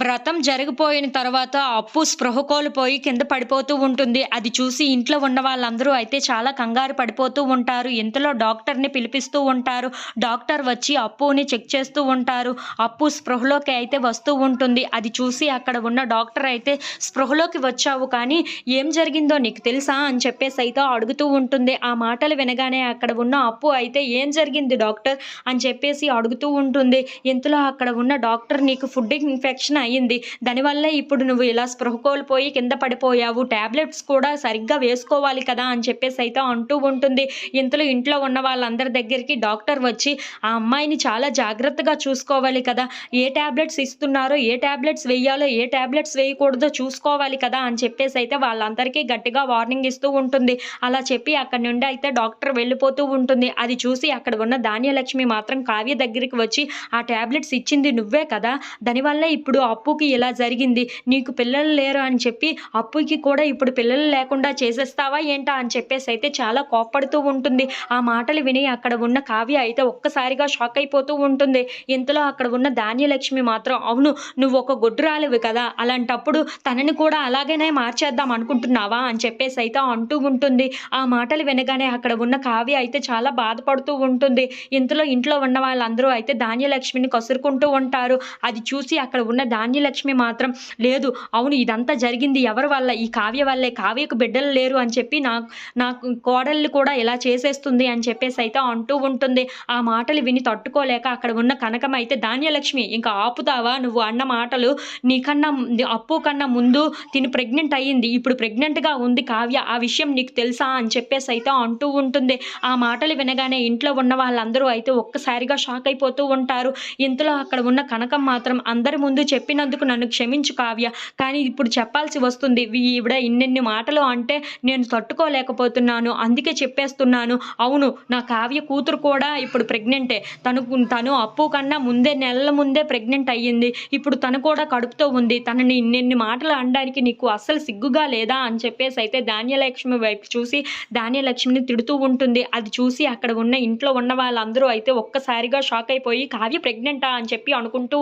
వ్రతం జరిగిపోయిన తర్వాత అప్పు స్పృహ కోల్పోయి కింద పడిపోతూ ఉంటుంది. అది చూసి ఇంట్లో ఉన్న వాళ్ళందరూ అయితే చాలా కంగారు పడిపోతూ ఉంటారు. ఇంతలో డాక్టర్ని పిలిపిస్తూ ఉంటారు. డాక్టర్ వచ్చి అప్పుని చెక్ చేస్తూ ఉంటారు. అప్పు స్పృహలోకి అయితే వస్తూ ఉంటుంది. అది చూసి అక్కడ ఉన్న డాక్టర్ అయితే స్పృహలోకి వచ్చావు కానీ ఏం జరిగిందో నీకు తెలుసా అని చెప్పేసి అయితే అడుగుతూ ఉంటుంది. ఆ మాటలు వినగానే అక్కడ ఉన్న అప్పు అయితే ఏం జరిగింది డాక్టర్ అని చెప్పేసి అడుగుతూ ఉంటుంది. ఇంతలో అక్కడ ఉన్న డాక్టర్ నీకు ఫుడ్ ఇన్ఫెక్షన్ అయ్యింది దానివల్ల ఇప్పుడు నువ్వు ఇలా స్పృహ కోల్పోయి కింద పడిపోయావు. టాబ్లెట్స్ కూడా సరిగ్గా వేసుకోవాలి కదా అని చెప్పేసి అయితే అంటూ ఉంటుంది. ఇంతలో ఇంట్లో ఉన్న వాళ్ళందరి దగ్గరికి డాక్టర్ వచ్చి ఆ అమ్మాయిని చాలా జాగ్రత్తగా చూసుకోవాలి కదా. ఏ టాబ్లెట్స్ ఇస్తున్నారో ఏ టాబ్లెట్స్ వేయాలో ఏ టాబ్లెట్స్ వేయకూడదో చూసుకోవాలి కదా అని చెప్పేసి అయితే వాళ్ళందరికీ గట్టిగా వార్నింగ్ ఇస్తూ ఉంటుంది. అలా చెప్పి అక్కడి నుండి అయితే డాక్టర్ వెళ్ళిపోతూ ఉంటుంది. అది చూసి అక్కడ ఉన్న ధాన్యలక్ష్మి మాత్రం కావ్య దగ్గరికి వచ్చి ఆ టాబ్లెట్స్ ఇచ్చింది నువ్వే కదా. దానివల్ల ఇప్పుడు అప్పుకి ఇలా జరిగింది. నీకు పిల్లలు లేరు అని చెప్పి అప్పుకి కూడా ఇప్పుడు పిల్లలు లేకుండా చేసేస్తావా ఏంటా అని చెప్పేసి అయితే చాలా కోప్పడుతూ ఉంటుంది. ఆ మాటలు విని అక్కడ ఉన్న కావ్య అయితే ఒక్కసారిగా షాక్ అయిపోతూ ఉంటుంది. ఇంతలో అక్కడ ఉన్న ధాన్యలక్ష్మి మాత్రం అవును నువ్వు ఒక గొడ్డురాలివి కదా అలాంటప్పుడు తనని కూడా అలాగనే మార్చేద్దాం అనుకుంటున్నావా? అని చెప్పేసి అయితే అంటూ ఉంటుంది. ఆ మాటలు వినగానే అక్కడ ఉన్న కావ్య అయితే చాలా బాధపడుతూ ఉంటుంది. ఇంతలో ఇంట్లో ఉన్న వాళ్ళందరూ అయితే ధాన్యలక్ష్మిని కసురుకుంటూ ఉంటారు. అది చూసి అక్కడ ఉన్న ధాన్యలక్ష్మి మాత్రం లేదు అవును ఇదంతా జరిగింది. ఎవరి వల్ల? ఈ కావ్య వల్లే. కావ్యకు బిడ్డలు లేరు అని చెప్పి నా నాకు కోడళ్ళు కూడా ఇలా చేసేస్తుంది అని చెప్పేసి అయితే అంటూ ఉంటుంది. ఆ మాటలు విని తట్టుకోలేక అక్కడ ఉన్న కనకం అయితే ధాన్యలక్ష్మి ఇంకా ఆపుతావా నువ్వు? అన్న మాటలు నీకన్నా అప్పు కన్నా ముందు తిని ప్రెగ్నెంట్ అయ్యింది. ఇప్పుడు ప్రెగ్నెంట్గా ఉంది కావ్య. ఆ విషయం నీకు తెలుసా? అని చెప్పేసి అయితే అంటూ ఉంటుంది. ఆ మాటలు వినగానే ఇంట్లో ఉన్న వాళ్ళందరూ అయితే ఒక్కసారిగా షాక్ అయిపోతూ ఉంటారు. ఇంతలో అక్కడ ఉన్న కనకం మాత్రం అందరి ముందు చెప్పినందుకు నన్ను క్షమించు కావ్య. కానీ ఇప్పుడు చెప్పాల్సి వస్తుంది ఈవిడ ఇన్నెన్ని మాటలు అంటే నేను తట్టుకోలేకపోతున్నాను అందుకే చెప్పేస్తున్నాను. అవును నా కావ్య కూతురు కూడా ఇప్పుడు ప్రెగ్నెంటే. తను తను అప్పు కన్నా ముందే నెలల ముందే ప్రెగ్నెంట్ అయ్యింది. ఇప్పుడు తను కూడా కడుపుతో ఉంది. తనని ఇన్నెన్ని మాటలు అనడానికి నీకు అస్సలు సిగ్గుగా లేదా అని చెప్పేసి అయితే ధాన్యలక్ష్మి వైపు చూసి ధాన్యలక్ష్మిని తిడుతూ ఉంటుంది. అది చూసి అక్కడ ఉన్న ఇంట్లో ఉన్న వాళ్ళందరూ అయితే ఒక్కసారిగా షాక్ అయిపోయి కావ్య ప్రెగ్నెంటా అని చెప్పి అనుకుంటూ